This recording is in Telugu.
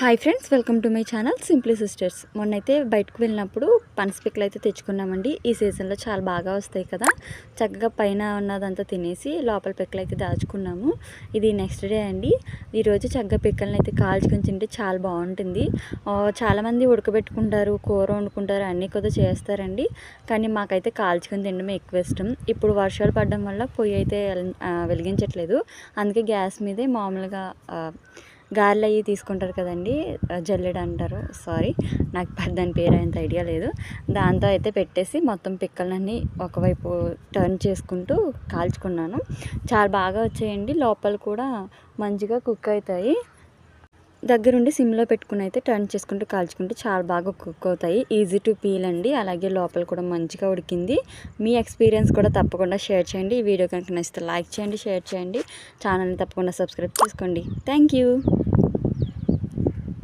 Hi friends welcome to my channel simply sisters మొన్నైతే బయటకు వెళ్ళినప్పుడు పనస పిక్కలు అయితే తెచ్చుకున్నామండి. ఈ సీజన్లో చాలా బాగా వస్తాయి కదా. చక్కగా పైన ఉన్నదంతా తినేసి లోపల పిక్కలు అయితే దాచుకున్నాము. ఇది నెక్స్ట్ డే అండి. ఈరోజు చక్కగా పిక్కలను అయితే కాల్చుకొని తింటే చాలా బాగుంటుంది. చాలామంది ఉడకబెట్టుకుంటారు కూర వండుకుంటారు అన్నీ కూడా చేస్తారండి. కానీ మాకైతే కాల్చుకొని తినడం ఎక్కువ ఇష్టం. ఇప్పుడు వర్షాలు పడడం వల్ల పొయ్యి అయితే వెల్- వెలిగించట్లేదు. అందుకే గ్యాస్ మీదే మామూలుగా గారెలు అవి తీసుకుంటారు కదండి జల్లెడ అంటారు. సారీ నాకు దాని పేరు అంత ఐడియా లేదు. దాంతో అయితే పెట్టేసి మొత్తం పిక్కలన్నీ ఒకవైపు టర్న్ చేసుకుంటూ కాల్చుకున్నాను. చాలా బాగా వచ్చాయండి. లోపల కూడా మంచిగా కుక్ అవుతాయి. దగ్గరుండి సిమ్లో పెట్టుకుని అయితే టర్న్ చేసుకుంటూ కాల్చుకుంటూ చాలా బాగా కుక్ అవుతాయి. ఈజీ టు పీల్ అండి. అలాగే లోపల కూడా మంచిగా ఉడికింది. మీ ఎక్స్పీరియన్స్ కూడా తప్పకుండా షేర్ చేయండి. ఈ వీడియో కనుక నచ్చితే లైక్ చేయండి షేర్ చేయండి. ఛానల్ని తప్పకుండా సబ్స్క్రైబ్ చేసుకోండి. Thank you.